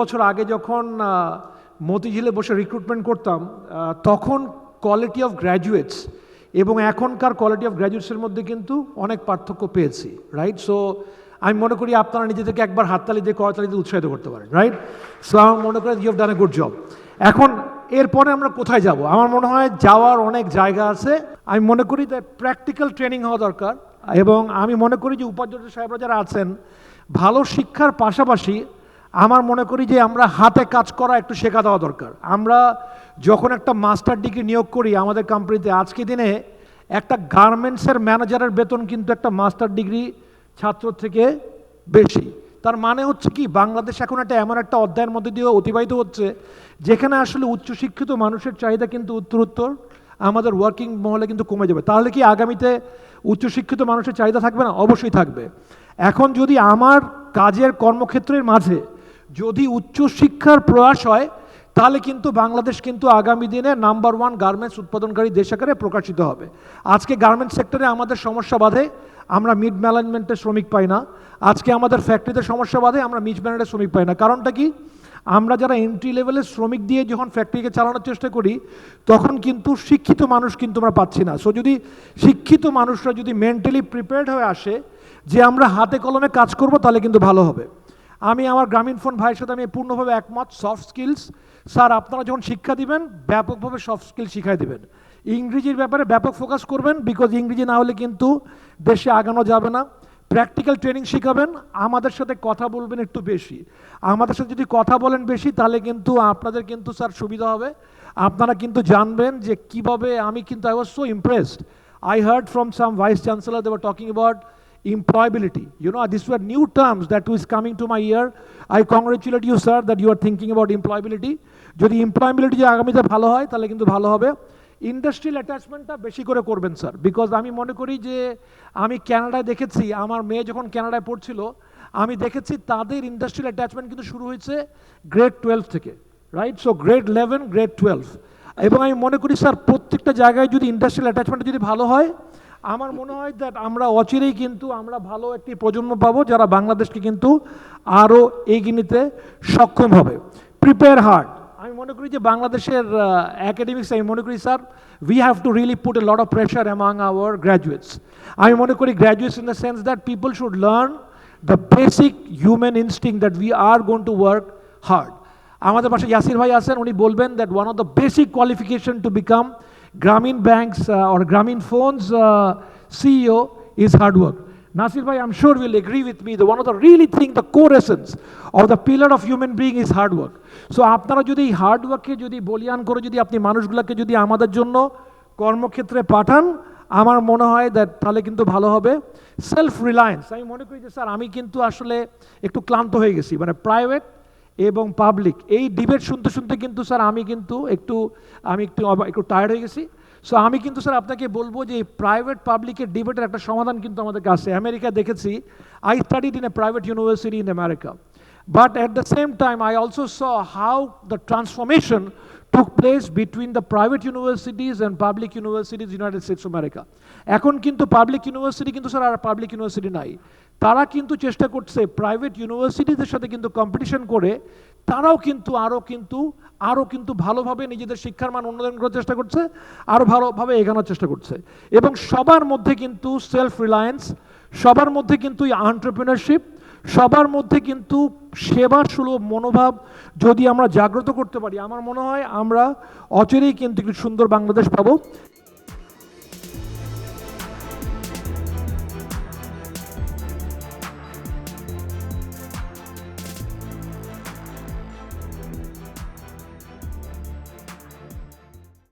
বছর আগে যখন মতিঝিলে বসে রিক্রুটমেন্ট করতাম তখন কোয়ালিটি অফ গ্র্যাজুয়েটস এবং এখনকার কোয়ালিটি অফ গ্র্যাজুয়েটসের মধ্যে কিন্তু অনেক পার্থক্য পেয়েছি রাইট সো আমি মনে করি আপনারা নিজে থেকে একবার হাততালি দিয়ে করতালি দিয়ে উৎসাহিত করতে পারেন রাইট সো আমার মনে করি you done a good job এখন, এরপরে আমরা কোথায় যাব? আমার মনে হয় যাওয়ার অনেক জায়গা আছে। আমি মনে করি যে প্র্যাকটিক্যাল ট্রেনিং হওয়া দরকার এবং আমি মনে করি যে উপাচার্য সাহেবরা যারা আছেন, ভালো শিক্ষার পাশাপাশি আমার মনে করি যে আমরা হাতে কাজ করা একটু শেখা দেওয়া দরকার। আমরা যখন একটা মাস্টার ডিগ্রি নিয়োগ করি আমাদের কোম্পানিতে আজকে দিনে একটা গার্মেন্টসের ম্যানেজারের বেতন কিন্তু একটা মাস্টার ডিগ্রি ছাত্র থেকে বেশি। তার মানে হচ্ছে কি, বাংলাদেশ এখন একটা এমন একটা অধ্যায়ের মধ্যে দিয়ে অতিবাহিত হচ্ছে, যেখানে আসলে উচ্চশিক্ষিত মানুষের চাহিদা কিন্তু উত্তরোত্তর, আমাদের ওয়ার্কিং মহলে কিন্তু কমে যাবে। তাহলে কি আগামীতে উচ্চশিক্ষিত মানুষের চাহিদা থাকবে না? অবশ্যই থাকবে। এখন যদি আমার কাজের কর্মক্ষেত্রের মাঝে যদি উচ্চশিক্ষার প্রয়াস হয়, তাহলে কিন্তু বাংলাদেশ কিন্তু আগামী দিনে নাম্বার ওয়ান গার্মেন্টস উৎপাদনকারী দেশ আকারে প্রকাশিত হবে। আজকে গার্মেন্টস সেক্টরে আমাদের সমস্যা বাধে, আমরা মিড ম্যানেজমেন্টের শ্রমিক পাই না। আজকে আমাদের ফ্যাক্টরিতে সমস্যা বাধে, আমরা মিড ম্যানেজের শ্রমিক পাই না। কারণটা কি? আমরা যারা এন্ট্রি লেভেলের শ্রমিক দিয়ে যখন ফ্যাক্টরিকে চালানোর চেষ্টা করি, তখন কিন্তু শিক্ষিত মানুষ কিন্তু আমরা পাচ্ছি না। সো যদি শিক্ষিত মানুষরা যদি মেন্টালি প্রিপেয়ার্ড হয়ে আসে, যে আমরা হাতে কলমে কাজ করব, তাহলে কিন্তু ভালো হবে। আমি আমার গ্রামীণ ফোন ভাইয়ের সাথে আমি পূর্ণভাবে একমত সফট স্কিলস স্যার, আপনারা যখন শিক্ষা দিবেন, ব্যাপকভাবে সফট স্কিল শিখাই দিবেন। ইংরেজির ব্যাপারে ব্যাপক ফোকাস করবেন বিকজ ইংরেজি না হলে কিন্তু দেশে আগানো যাবে না। প্র্যাকটিক্যাল ট্রেনিং শেখাবেন, আমাদের সাথে কথা বলবেন একটু বেশি। আমাদের সাথে যদি কথা বলেন বেশি, তাহলে কিন্তু আপনাদের কিন্তু, স্যার, সুবিধা হবে। আপনারা কিন্তু জানবেন যে কীভাবে আমি কিন্তু I was so impressed I heard from some vice chancellor they were talking about employability. You know, these were new terms that was coming to my ear. I congratulate you, sir, that you are thinking about employability. যদি employability যে আগামীতে ভালো হয় তাহলে কিন্তু ভালো হবে industrial অ্যাটাচমেন্টটা বেশি করে করবেন স্যার বিকজ আমি মনে করি যে আমি ক্যানাডায় দেখেছি আমার মেয়ে যখন ক্যানাডায় পড়ছিল আমি দেখেছি তাদের ইন্ডাস্ট্রিয়াল অ্যাটাচমেন্ট কিন্তু শুরু হয়েছে গ্রেড টুয়েলভ থেকে right so grade eleven grade twelve এবং আমি মনে করি স্যার প্রত্যেকটা জায়গায় যদি ইন্ডাস্ট্রিয়াল অ্যাটাচমেন্ট যদি ভালো হয় আমার মনে হয় দ্যাট আমরা অচিরেই কিন্তু আমরা ভালো একটি প্রজন্ম পাবো যারা বাংলাদেশকে কিন্তু আরও এগিয়ে নিতে সক্ষম হবে। প্রিপেয়ার হার্ড আমি মনে করি যে বাংলাদেশের অ্যাকাডেমিক্স আমি মনে করি sir we have to really put a lot of pressure among our graduates আমি মনে করি graduates in the sense that people should learn the basic human instinct that we are gone to work hard আমাদের পাশে ইয়াসির ভাই আছেন, উনি বলবেন that one of the basic qualification to become Grameen Bank's uh, or Grameen Phone's uh, CEO is hard work. Nasir Bhai, I'm sure will agree with me that one of the really thing, the core essence of the pillar of human being is hard work. So আপনারা যদি এই hard ওয়ার্ককে যদি বলিয়ান করে যদি আপনি মানুষগুলোকে যদি আমাদের জন্য কর্মক্ষেত্রে পাঠান আমার মনে হয় দ্যাট তাহলে কিন্তু ভালো হবে সেলফ রিলায়েন্স আমি মনে করি যে স্যার আমি কিন্তু আসলে একটু ক্লান্ত হয়ে গেছি মানে প্রাইভেট এবং পাবলিক এই ডিবেট শুনতে শুনতে কিন্তু স্যার আমি কিন্তু একটু, আমি একটু একটু টায়ার্ড হয়ে গেছি। সো আমি কিন্তু স্যার আপনাকে বলব যে প্রাইভেট পাবলিকের ডিবেটের একটা সমাধান কিন্তু আমাদের কাছে আমেরিকা দেখেছি। I studied in a private university in America But at the same time, I also saw how the transformation took place between the private universities and public universities United States of America. এখন কিন্তু public university কিন্তু sir আর public university নাই। তারা কিন্তু চেষ্টা করছে private ইউনিভার্সিটিদের সাথে কিন্তু কম্পিটিশন করে। তারাও কিন্তু আরও কিন্তু আরও কিন্তু ভালোভাবে নিজেদের শিক্ষার মান উন্নয়ন করার চেষ্টা করছে আরও ভালোভাবে এগানোর চেষ্টা করছে। এবং সবার মধ্যে কিন্তু সেলফ রিলায়েন্স সবার মধ্যে কিন্তু আন্টারপ্রিনারশিপ সবার মধ্যে কিন্তু সেবার সুলভ মনোভাব যদি আমরা জাগ্রত করতে পারি, আমার মনে হয় আমরা অচিরেই কিন্তু একটি সুন্দর বাংলাদেশ পাবো।